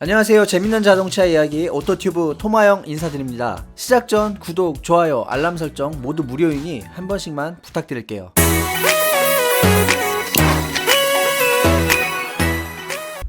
안녕하세요. 재밌는 자동차 이야기 오토튜브 토마영 인사드립니다. 시작 전 구독, 좋아요, 알람 설정 모두 무료이니 한 번씩만 부탁드릴게요.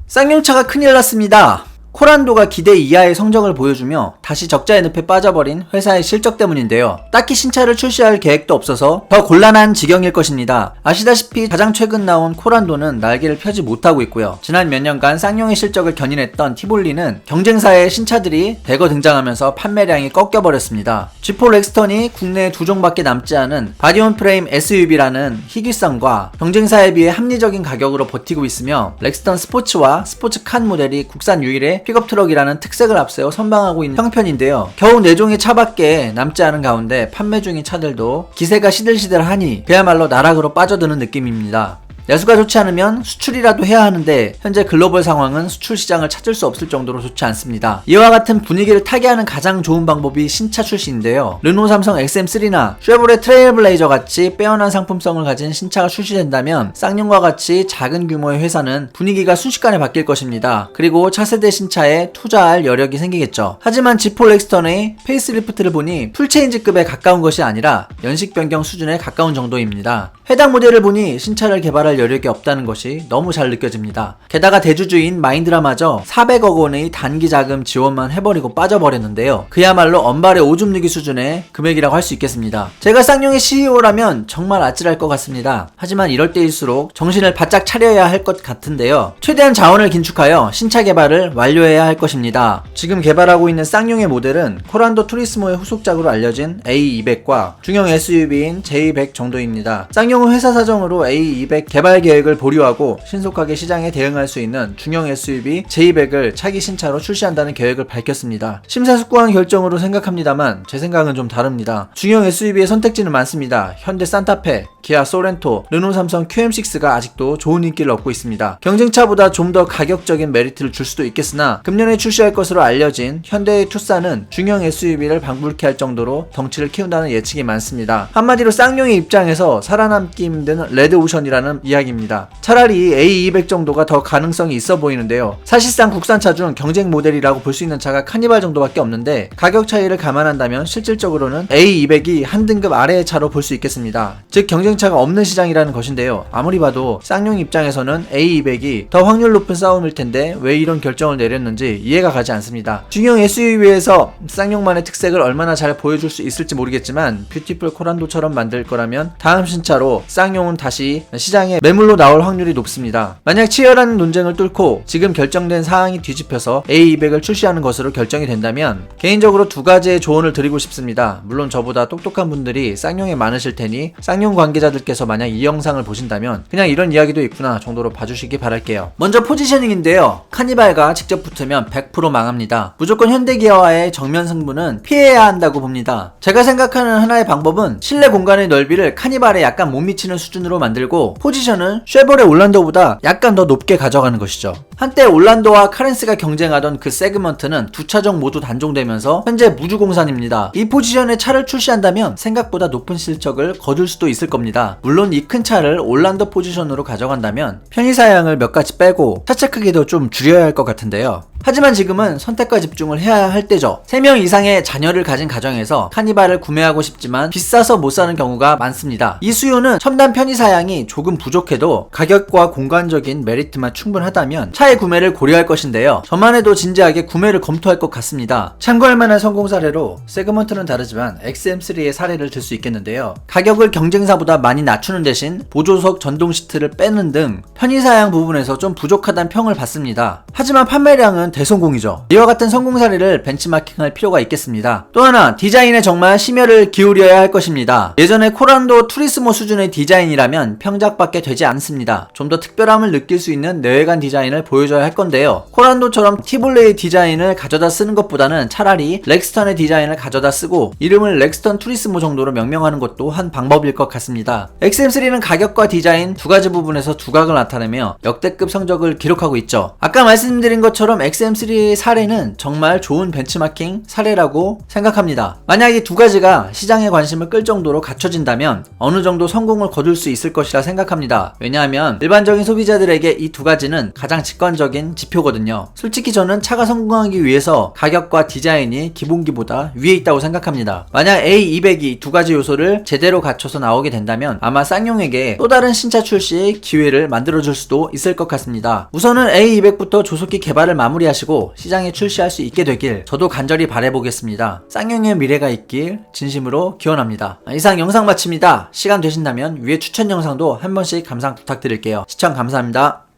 쌍용차가 큰일 났습니다. 코란도가 기대 이하의 성적을 보여주며 다시 적자의 늪에 빠져버린 회사의 실적 때문인데요. 딱히 신차를 출시할 계획도 없어서 더 곤란한 지경일 것입니다. 아시다시피 가장 최근 나온 코란도는 날개를 펴지 못하고 있고요. 지난 몇 년간 쌍용의 실적을 견인했던 티볼리는 경쟁사의 신차들이 대거 등장하면서 판매량이 꺾여버렸습니다. G4 렉스턴이 국내에 두 종밖에 남지 않은 바디온 프레임 SUV라는 희귀성과 경쟁사에 비해 합리적인 가격으로 버티고 있으며 렉스턴 스포츠와 스포츠 칸 모델이 국산 유일의 픽업 트럭이라는 특색을 앞세워 선방하고 있는 형편인데요. 겨우 4종의 차밖에 남지 않은 가운데 판매 중인 차들도 기세가 시들시들하니 그야말로 나락으로 빠져드는 느낌입니다. 내수가 좋지 않으면 수출이라도 해야 하는데 현재 글로벌 상황은 수출 시장을 찾을 수 없을 정도로 좋지 않습니다. 이와 같은 분위기를 타게 하는 가장 좋은 방법이 신차 출시인데요. 르노 삼성 XM3나 쉐보레 트레일블레이저 같이 빼어난 상품성을 가진 신차가 출시된다면 쌍용과 같이 작은 규모의 회사는 분위기가 순식간에 바뀔 것입니다. 그리고 차세대 신차에 투자할 여력이 생기겠죠. 하지만 G4 렉스턴의 페이스리프트를 보니 풀체인지급에 가까운 것이 아니라 연식 변경 수준에 가까운 정도입니다. 해당 모델을 보니 신차를 개발할 여력이 없다는 것이 너무 잘 느껴집니다. 게다가 대주주인 마인드라마저 400억 원의 단기 자금 지원만 해버리고 빠져버렸는데요. 그야말로 언발의 오줌 누기 수준의 금액이라고 할 수 있겠습니다. 제가 쌍용의 CEO라면 정말 아찔할 것 같습니다. 하지만 이럴 때일수록 정신을 바짝 차려야 할 것 같은데요. 최대한 자원을 긴축하여 신차 개발을 완료해야 할 것입니다. 지금 개발하고 있는 쌍용의 모델은 코란도 투리스모의 후속작으로 알려진 A200과 중형 SUV인 J100 정도입니다. 쌍용은 회사 사정으로 A200 개발 계획을 보류하고 신속하게 시장에 대응할 수 있는 중형 SUV J100을 차기 신차로 출시한다는 계획을 밝혔습니다. 심사숙고한 결정으로 생각합니다만 제 생각은 좀 다릅니다. 중형 SUV의 선택지는 많습니다. 현대 산타페, 기아 소렌토, 르노 삼성 QM6가 아직도 좋은 인기를 얻고 있습니다. 경쟁차보다 좀 더 가격적인 메리트를 줄 수도 있겠으나 금년에 출시할 것으로 알려진 현대의 투싼은 중형 SUV를 방불케 할 정도로 덩치를 키운다는 예측이 많습니다. 한마디로 쌍용의 입장에서 살아남기 힘든 레드 오션이라는 이야기입니다. 차라리 A200 정도가 더 가능성이 있어 보이는데요. 사실상 국산차 중 경쟁 모델이라고 볼 수 있는 차가 카니발 정도밖에 없는데 가격 차이를 감안한다면 실질적으로는 A200이 한 등급 아래의 차로 볼 수 있겠습니다. 즉 경쟁 차가 없는 시장이라는 것인데요. 아무리 봐도 쌍용 입장에서는 A200이 더 확률 높은 싸움일 텐데 왜 이런 결정을 내렸는지 이해가 가지 않습니다. 중형 SUV에서 쌍용만의 특색을 얼마나 잘 보여줄 수 있을지 모르겠지만 뷰티풀 코란도처럼 만들 거라면 다음 신차로 쌍용은 다시 시장에 매물로 나올 확률이 높습니다. 만약 치열한 논쟁을 뚫고 지금 결정된 사항이 뒤집혀서 A200을 출시하는 것으로 결정이 된다면 개인적으로 두 가지의 조언을 드리고 싶습니다. 물론 저보다 똑똑한 분들이 쌍용에 많으실 테니 쌍용 관계 자들께서 만약 이 영상을 보신다면 그냥 이런 이야기도 있구나 정도로 봐주시기 바랄게요. 먼저 포지셔닝인데요. 카니발과 직접 붙으면 100% 망합니다. 무조건 현대기아와의 정면 승부는 피해야 한다고 봅니다. 제가 생각하는 하나의 방법은 실내 공간의 넓이를 카니발에 약간 못 미치는 수준으로 만들고 포지션은 쉐보레 올란도보다 약간 더 높게 가져가는 것이죠. 한때 올란도와 카렌스가 경쟁하던 그 세그먼트는 두 차종 모두 단종되면서 현재 무주공산입니다. 이 포지션에 차를 출시한다면 생각보다 높은 실적을 거둘 수도 있을 겁니다. 물론 이 큰 차를 올란도 포지션으로 가져간다면 편의 사양을 몇 가지 빼고 차체 크기도 좀 줄여야 할 것 같은데요. 하지만 지금은 선택과 집중을 해야 할 때죠. 3명 이상의 자녀를 가진 가정에서 카니발을 구매하고 싶지만 비싸서 못 사는 경우가 많습니다. 이 수요는 첨단 편의 사양이 조금 부족해도 가격과 공간적인 메리트만 충분하다면 차의 구매를 고려할 것인데요. 저만 해도 진지하게 구매를 검토할 것 같습니다. 참고할 만한 성공 사례로 세그먼트는 다르지만 XM3의 사례를 들 수 있겠는데요. 가격을 경쟁사보다 많이 낮추는 대신 보조석 전동 시트를 빼는 등 편의 사양 부분에서 좀 부족하다는 평을 받습니다. 하지만 판매량은 대성공이죠. 이와 같은 성공 사례를 벤치마킹할 필요가 있겠습니다. 또 하나 디자인에 정말 심혈을 기울여야 할 것입니다. 예전에 코란도 투리스모 수준의 디자인이라면 평작밖에 되지 않습니다. 좀 더 특별함을 느낄 수 있는 내외관 디자인을 보여줘야 할 건데요. 코란도처럼 티볼레의 디자인을 가져다 쓰는 것보다는 차라리 렉스턴의 디자인을 가져다 쓰고 이름을 렉스턴 투리스모 정도로 명명하는 것도 한 방법일 것 같습니다. XM3는 가격과 디자인 두 가지 부분에서 두각을 나타내며 역대급 성적을 기록하고 있죠. 아까 말씀드린 것처럼 XM3의 사례는 정말 좋은 벤치마킹 사례라고 생각합니다. 만약 이 두 가지가 시장의 관심을 끌 정도로 갖춰진다면 어느 정도 성공을 거둘 수 있을 것이라 생각합니다. 왜냐하면 일반적인 소비자들에게 이 두 가지는 가장 직관적인 지표거든요. 솔직히 저는 차가 성공하기 위해서 가격과 디자인이 기본기보다 위에 있다고 생각합니다. 만약 A200이 두 가지 요소를 제대로 갖춰서 나오게 된다면 아마 쌍용에게 또 다른 신차 출시 기회를 만들어줄 수도 있을 것 같습니다. 우선은 A200부터 조속히 개발을 마무 리하시고 시장에 출시할 수 있게 되길 저도 간절히 바래보겠습니다. 쌍용의 미래가 있길 진심으로 기원합니다. 이상 영상 마칩니다. 시간 되신다면 위에 추천 영상도 한 번씩 감상 부탁드릴게요. 시청 감사합니다.